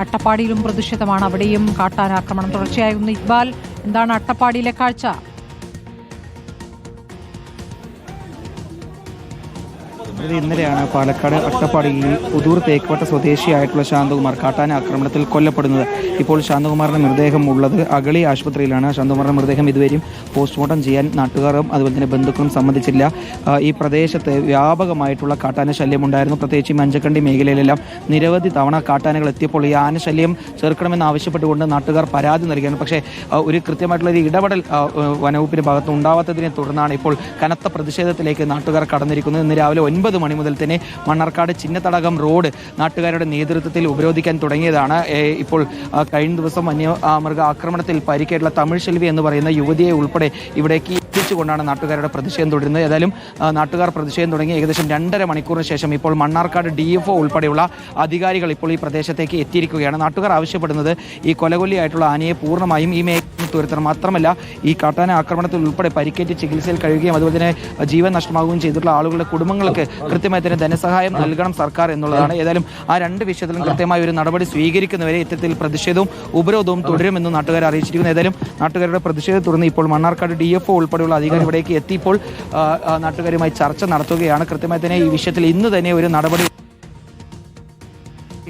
അട്ടപ്പാടിയിലും പ്രതിഷേധമാണ് അവിടെയും കാട്ടാനാക്രമണം തുടർച്ചയായിരുന്നു ഇക്ബാൽ. എന്താണ് അട്ടപ്പാടിയിലെ കാഴ്ച? ഇത് ഇന്നലെയാണ് പാലക്കാട് അട്ടപ്പാടിയിൽ പുതൂർ തേക്കുവട്ട സ്വദേശിയായിട്ടുള്ള ശാന്തകുമാർ കാട്ടാന ആക്രമണത്തിൽ കൊല്ലപ്പെടുന്നത്. ഇപ്പോൾ ശാന്തകുമാറിന്റെ മൃതദേഹം ഉള്ളത് അഗളി ആശുപത്രിയിലാണ്. ശാന്തകുമാറിന്റെ മൃതദേഹം ഇതുവരെയും പോസ്റ്റ്മോർട്ടം ചെയ്യാൻ നാട്ടുകാരും അതുപോലെ തന്നെ ബന്ധുക്കളും സമ്മതിച്ചില്ല. ഈ പ്രദേശത്ത് വ്യാപകമായിട്ടുള്ള കാട്ടാന ശല്യമുണ്ടായിരുന്നു. പ്രത്യേകിച്ച് ഈ മഞ്ചക്കണ്ടി മേഖലയിലെല്ലാം നിരവധി തവണ കാട്ടാനകൾ എത്തിയപ്പോൾ ഈ ആനശല്യം ചെറുക്കണമെന്ന് ആവശ്യപ്പെട്ടുകൊണ്ട് നാട്ടുകാർ പരാതി നൽകിയാണ് പക്ഷേ ഒരു കൃത്യമായിട്ടുള്ള ഒരു ഇടപെടൽ വനവകുപ്പിന്റെ ഭാഗത്ത് ഉണ്ടാവാത്തതിനെ തുടർന്നാണ് ഇപ്പോൾ കനത്ത പ്രതിഷേധത്തിലേക്ക് നാട്ടുകാർ കടന്നിരിക്കുന്നത്. ഇന്ന് രാവിലെ ഒൻപത് മണി മുതൽ തന്നെ മണ്ണാർക്കാട് ചിന്നത്തടകം റോഡ് നാട്ടുകാരുടെ നേതൃത്വത്തിൽ ഉപരോധിക്കാൻ തുടങ്ങിയതാണ്. ഇപ്പോൾ കഴിഞ്ഞ ദിവസം വന്യ ആ, മൃഗ ആക്രമണത്തിൽ പരിക്കേറ്റുള്ള തമിഴ് ശെൽവി എന്ന് പറയുന്ന യുവതിയെ ഉൾപ്പെടെ ഇവിടേക്ക് എത്തിച്ചുകൊണ്ടാണ് നാട്ടുകാരുടെ പ്രതിഷേധം തുടരുന്നത്. ഏതായാലും നാട്ടുകാർ പ്രതിഷേധം തുടങ്ങി ഏകദേശം രണ്ടര മണിക്കൂറിന് ശേഷം ഇപ്പോൾ മണ്ണാർക്കാട് ഡി എഫ് ഒ ഉൾപ്പെടെയുള്ള അധികാരികൾ ഇപ്പോൾ ഈ പ്രദേശത്തേക്ക് എത്തിയിരിക്കുകയാണ്. നാട്ടുകാർ ആവശ്യപ്പെടുന്നത് ഈ കൊലകൊല്ലിയായിട്ടുള്ള ആനയെ പൂർണമായും ഈ മേഖല തുരത്തണം. മാത്രമല്ല ഈ കാട്ടാന ആക്രമണത്തിൽ ഉൾപ്പെടെ പരിക്കേറ്റ് ചികിത്സയിൽ കഴിയുകയും അതുപോലെ തന്നെ ജീവൻ നഷ്ടമാവുകയും ചെയ്തിട്ടുള്ള ആളുകളുടെ കുടുംബങ്ങൾക്ക് കൃത്യമായി തന്നെ ധനസഹായം നൽകണം സർക്കാർ എന്നുള്ളതാണ്. ഏതായാലും ആ രണ്ട് വിഷയത്തിലും കൃത്യമായ ഒരു നടപടി സ്വീകരിക്കുന്നവരെ ഇത്തരത്തിൽ പ്രതിഷേധവും ഉപരോധവും തുടരുമെന്ന് നാട്ടുകാർ അറിയിച്ചിരിക്കുന്നു. ഏതായാലും നാട്ടുകാരുടെ പ്രതിഷേധത്തെ തുടർന്ന് ഇപ്പോൾ മണ്ണാർക്കാട് ഡി എഫ് ഒ ഉൾപ്പെടെയുള്ള അധികാരി ഇവിടേക്ക് എത്തിയപ്പോൾ നാട്ടുകാരുമായി ചർച്ച നടത്തുകയാണ്. കൃത്യമായി തന്നെ ഈ വിഷയത്തിൽ ഇന്ന് തന്നെ ഒരു നടപടി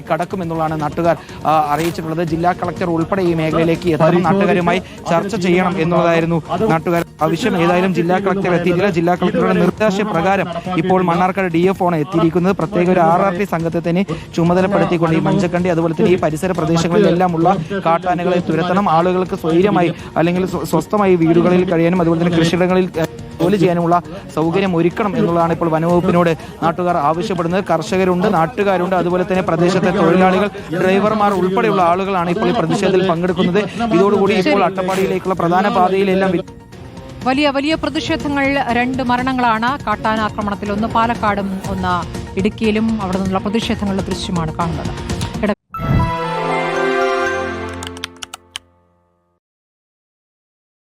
കടക്കുമെന്നുള്ളതാണ് നാട്ടുകാർ അറിയിച്ചിട്ടുള്ളത്. ജില്ലാ കളക്ടർ ഉൾപ്പെടെ ഈ മേഖലയിലേക്ക് എത്തണം നാട്ടുകാരുമായി ചർച്ച ചെയ്യണം എന്നുള്ളതായിരുന്നു നാട്ടുകാർ. ആവശ്യം ഏതായാലും ജില്ലാ കളക്ടർ എത്തിയിട്ടില്ല. ജില്ലാ കളക്ടറുടെ നിർദ്ദേശപ്രകാരം ഇപ്പോൾ മണ്ണാർക്കാട് ഡി എഫ് ആണ് എത്തിയിരിക്കുന്നത്. പ്രത്യേക ഒരു ആർ ആർ ടി സംഘത്തെ തന്നെ ചുമതലപ്പെടുത്തിക്കൊണ്ട് ഈ മഞ്ചക്കണ്ടി അതുപോലെ തന്നെ ഈ പരിസര പ്രദേശങ്ങളിലെല്ലാം ഉള്ള കാട്ടാനകളെ തുരത്തണം. ആളുകൾക്ക് സ്വൈര്യമായി അല്ലെങ്കിൽ സ്വ- സ്വസ്ഥമായി വീടുകളിൽ കഴിയാനും അതുപോലെ തന്നെ കൃഷിയിടങ്ങളിൽ ജോലി ചെയ്യാനുമുള്ള സൗകര്യം ഒരുക്കണം എന്നുള്ളതാണ് ഇപ്പോൾ വനവകുപ്പിനോട് നാട്ടുകാർ ആവശ്യപ്പെടുന്നത്. കർഷകരുണ്ട് നാട്ടുകാരുണ്ട് അതുപോലെ തന്നെ പ്രദേശത്തെ തൊഴിലാളികൾ ഡ്രൈവർമാർ ഉൾപ്പെടെയുള്ള ആളുകളാണ് ഇപ്പോൾ ഈ പ്രതിഷേധത്തിൽ പങ്കെടുക്കുന്നത്. ഇതോടുകൂടി ഇപ്പോൾ അട്ടപ്പാടിയിലേക്കുള്ള പ്രധാന പാതയിലെല്ലാം വലിയ വലിയ പ്രതിഷേധങ്ങൾ രണ്ട് മരണങ്ങളാണ്. കാട്ടാനാക്രമണത്തിൽ ഒന്ന് പാലക്കാടും ഒന്ന് ഇടുക്കിയിലും അവിടെ നിന്നുള്ള പ്രതിഷേധങ്ങളുടെ ദൃശ്യമാണ് കാണുന്നത്.